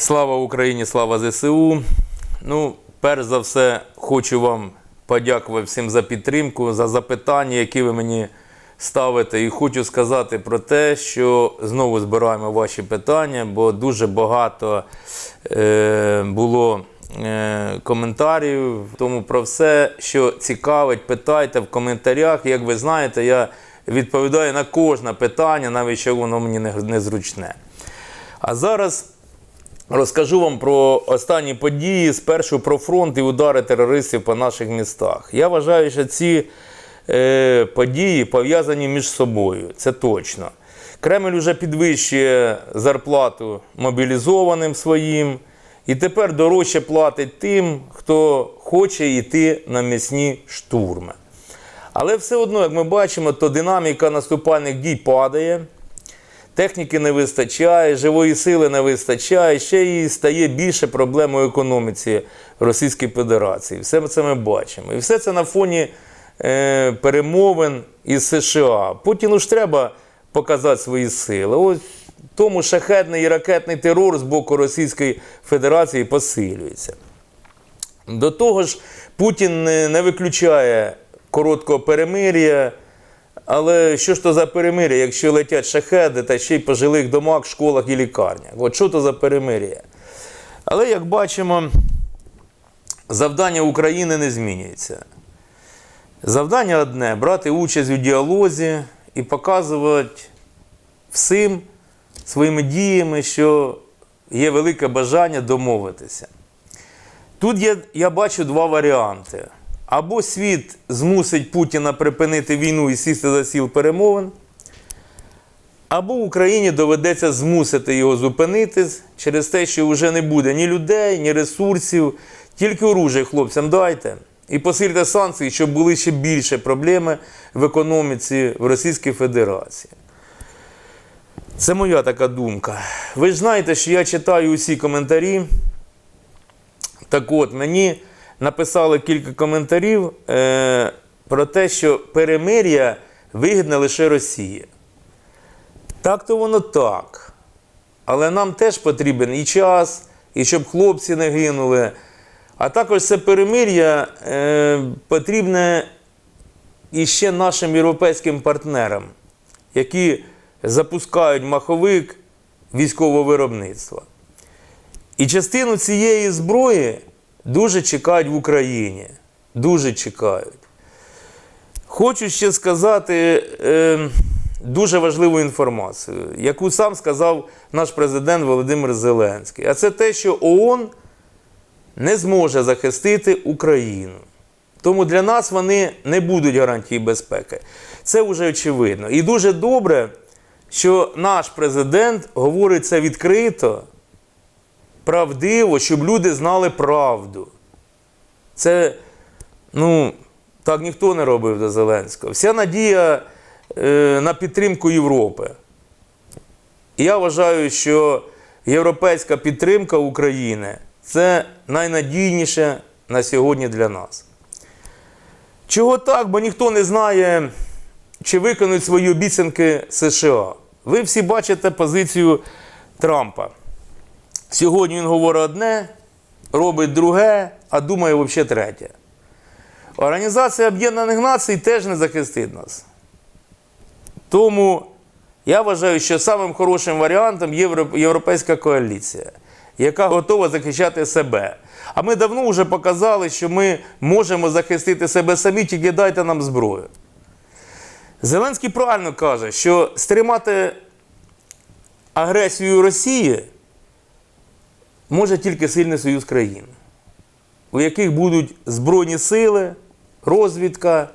Слава Україні, слава ЗСУ. Ну, перш за все, хочу вам подякувати всім за підтримку, за запитання, які ви мені ставите. І хочу сказати про те, що знову збираємо ваші питання, бо дуже багато е, було е, коментарів. Тому про все, що цікавить, питайте в коментарях. Як ви знаєте, я відповідаю на кожне питання, навіть якщо воно мені не- незручне. А зараз розкажу вам про останні події. Спершу про фронт і удари терористів по наших містах. Я вважаю, що ці е, події пов'язані між собою. Це точно. Кремль вже підвищує зарплату мобілізованим своїм. І тепер дорожче платить тим, хто хоче йти на м'ясні штурми. Але все одно, як ми бачимо, то динаміка наступальних дій падає. Техніки не вистачає, живої сили не вистачає, ще і стає більше проблем у економіці Російської Федерації. Все це ми бачимо. І все це на фоні е, перемовин із США. Путіну ж треба показати свої сили. Ось тому шахетний і ракетний терор з боку Російської Федерації посилюється. До того ж, Путін не виключає короткого перемир'я. Але що ж то за перемир'я, якщо летять шахеди та ще й по жилих домах, школах і лікарнях? От що то за перемир'я? Але як бачимо, завдання України не змінюється. Завдання одне брати участь у діалозі і показувати всім своїми діями, що є велике бажання домовитися. Тут є, я бачу два варіанти. Або світ змусить Путіна припинити війну і сісти за сіл перемовин, або Україні доведеться змусити його зупинитись через те, що вже не буде ні людей, ні ресурсів, тільки оружие хлопцям дайте. І посильте санкції, щоб були ще більше проблеми в економіці в Російській Федерації. Це моя така думка. Ви ж знаєте, що я читаю усі коментарі. Так от, мені написали кілька коментарів е, про те, що перемир'я вигідне лише Росії. Так то воно так. Але нам теж потрібен і час, і щоб хлопці не гинули. А також це перемир'я е, потрібне і ще нашим європейським партнерам, які запускають маховик військового виробництва. І частину цієї зброї дуже чекають в Україні. Дуже чекають. Хочу ще сказати е, дуже важливу інформацію, яку сам сказав наш президент Володимир Зеленський. А це те, що ООН не зможе захистити Україну. Тому для нас вони не будуть гарантії безпеки. Це вже очевидно. І дуже добре, що наш президент говорить це відкрито, правдиво, щоб люди знали правду. Це, ну, так ніхто не робив до Зеленського. Вся надія е, на підтримку Європи. І я вважаю, що європейська підтримка України це найнадійніше на сьогодні для нас. Чого так? Бо ніхто не знає, чи виконують свої обіцянки США. Ви всі бачите позицію Трампа. Сьогодні він говорить одне, робить друге, а думає взагалі третє. Організація Об'єднаних Націй теж не захистить нас. Тому я вважаю, що самим хорошим варіантом є Європейська коаліція, яка готова захищати себе. А ми давно вже показали, що ми можемо захистити себе самі, тільки дайте нам зброю. Зеленський правильно каже, що стримати агресію Росії може тільки сильний союз країн, у яких будуть збройні сили, розвідка,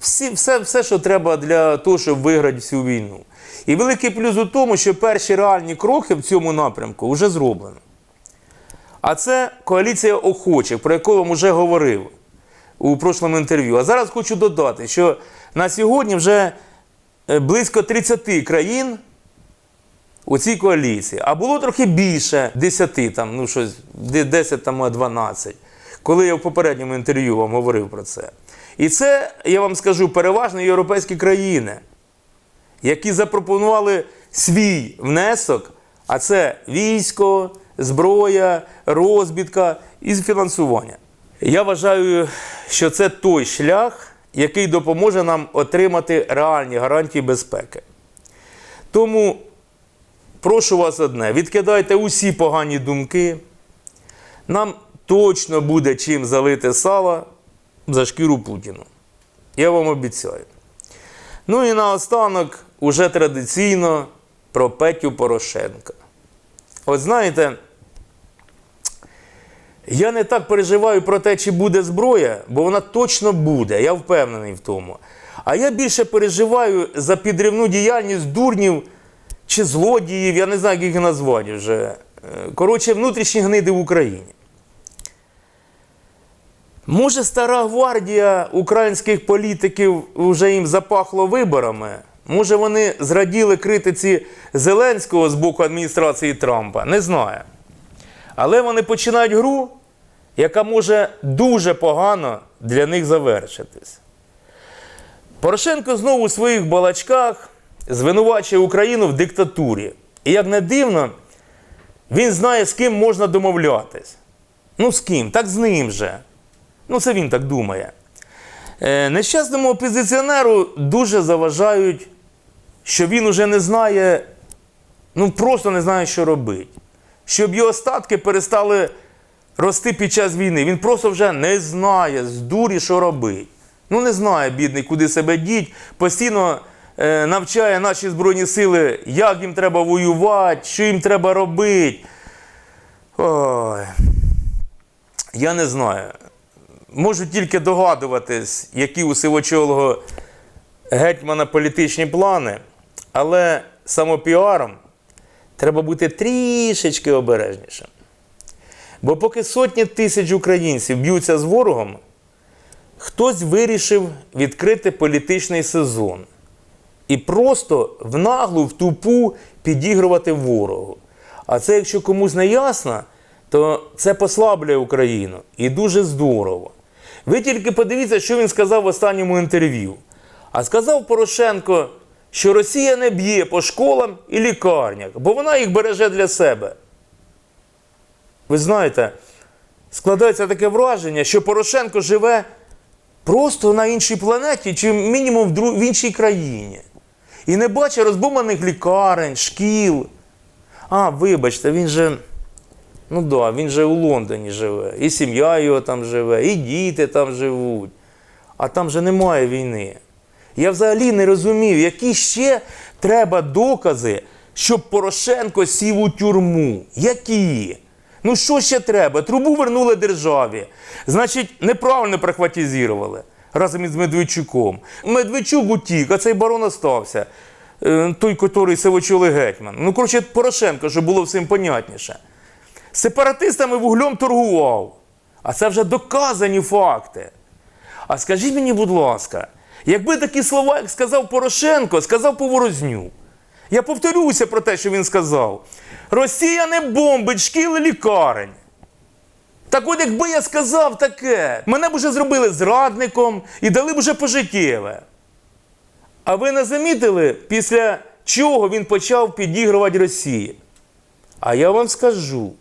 всі, все, все, що треба для того, щоб виграти всю війну. І великий плюс у тому, що перші реальні кроки в цьому напрямку вже зроблено. А це коаліція охочих, про яку я вам вже говорив у прошлому інтерв'ю. А зараз хочу додати, що на сьогодні вже е, близько 30 країн у цій коаліції. А було трохи більше 10, там, ну щось, 10 там, 12, коли я в попередньому інтерв'ю вам говорив про це. І це, я вам скажу, переважно європейські країни, які запропонували свій внесок, а це військо, зброя, розбітка і фінансування. Я вважаю, що це той шлях, який допоможе нам отримати реальні гарантії безпеки. Тому прошу вас одне: відкидайте усі погані думки. Нам точно буде чим залити сало за шкіру Путіну. Я вам обіцяю. Ну і наостанок, уже традиційно про Петю Порошенка. От знаєте, я не так переживаю про те, чи буде зброя, бо вона точно буде, я впевнений в тому. А я більше переживаю за підривну діяльність дурнів чи злодіїв, я не знаю, як їх назвати вже. Е, Коротше, внутрішні гниди в Україні. Може, стара гвардія українських політиків вже їм запахло виборами? Може, вони зраділи критиці Зеленського з боку адміністрації Трампа? Не знаю. Але вони починають гру, яка може дуже погано для них завершитись. Порошенко знову у своїх балачках звинувачує Україну в диктатурі. І як не дивно, він знає, з ким можна домовлятись. Ну, з ким? Так з ним же. Ну, це він так думає. Е, нещасному опозиціонеру дуже заважають, що він уже не знає, ну просто не знає, що робити. Щоб його остатки перестали рости під час війни. Він просто вже не знає з дурі, що робити. Ну, не знає, бідний, куди себе діть, постійно навчає наші Збройні сили, як їм треба воювати, що їм треба робити. Ой. Я не знаю. Можу тільки догадуватись, які у сивочолого гетьмана політичні плани, але самопіаром треба бути трішечки обережнішим. Бо поки сотні тисяч українців б'ються з ворогом, хтось вирішив відкрити політичний сезон і просто в наглу, в тупу підігрувати ворогу. А це, якщо комусь не ясно, то це послаблює Україну і дуже здорово. Ви тільки подивіться, що він сказав в останньому інтерв'ю. А сказав Порошенко, що Росія не б'є по школам і лікарнях, бо вона їх береже для себе. Ви знаєте, складається таке враження, що Порошенко живе просто на іншій планеті, чи мінімум в, іншій країні. І не бачить розбоманих лікарень, шкіл. А, вибачте, він же. Ну да, він же у Лондоні живе. І сім'я його там живе, і діти там живуть. А там же немає війни. Я взагалі не розумів, які ще треба докази, щоб Порошенко сів у тюрму. Які? Ну що ще треба? Трубу вернули державі. Значить, неправильно прихватизували разом із Медведчуком. Медведчук утік, а цей барон остався. Е, Той, який сивочолий гетьман. Ну, коротше, Порошенко, щоб було всім понятніше. Сепаратистами вуглем торгував. А це вже доказані факти. А скажіть мені, будь ласка, якби такі слова, як сказав Порошенко, сказав Поворозню. Я повторюся про те, що він сказав. Росія не бомбить шкіл і лікарень. Так от якби я сказав таке, мене б уже зробили зрадником і дали б уже пожиттєве. А ви не замітили, після чого він почав підігрувати Росії? А я вам скажу,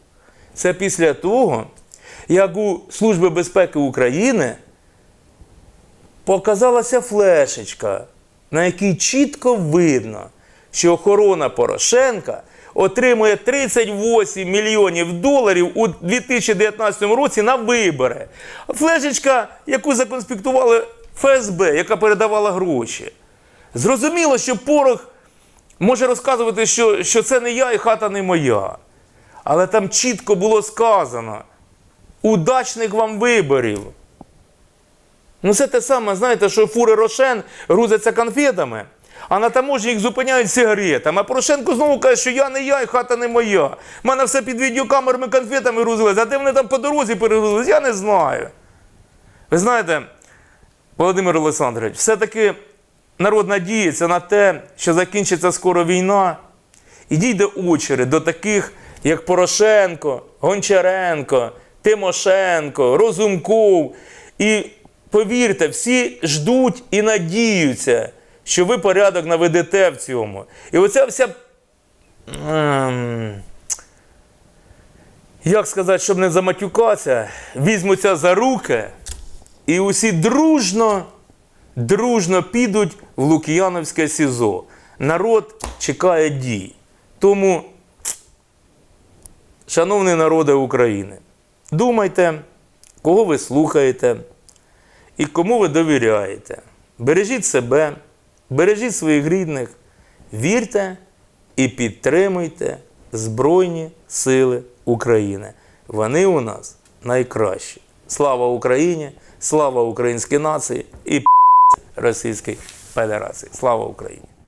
це після того, як у Служби безпеки України показалася флешечка, на якій чітко видно, що охорона Порошенка отримує 38 мільйонів доларів у 2019 році на вибори. Флешечка, яку законспектували ФСБ, яка передавала гроші. Зрозуміло, що порох може розказувати, що, що це не я і хата не моя. Але там чітко було сказано: удачних вам виборів. Ну, це те саме, знаєте, що фури Рошен грузяться конфетами, а на таможні їх зупиняють сигаретами. А Порошенко знову каже, що я не я і хата не моя. У мене все під відеокамерами конфетами грузилось, а де вони там по дорозі перегрузились, я не знаю. Ви знаєте, Володимир Олександрович, все-таки народ надіється на те, що закінчиться скоро війна, і дійде очередь до таких, як Порошенко, Гончаренко, Тимошенко, Розумков. І повірте, всі ждуть і надіються, що ви порядок наведете в цьому. І оця вся. ем, як сказати, щоб не заматюкатися, візьмуться за руки і усі дружно, дружно підуть в Лук'яновське СІЗО. Народ чекає дій. Тому, шановний народе України, думайте, кого ви слухаєте і кому ви довіряєте. Бережіть себе, бережіть своїх рідних, вірте і підтримуйте Збройні Сили України. Вони у нас найкращі. Слава Україні! Слава українській нації і Російській Федерації. Слава Україні!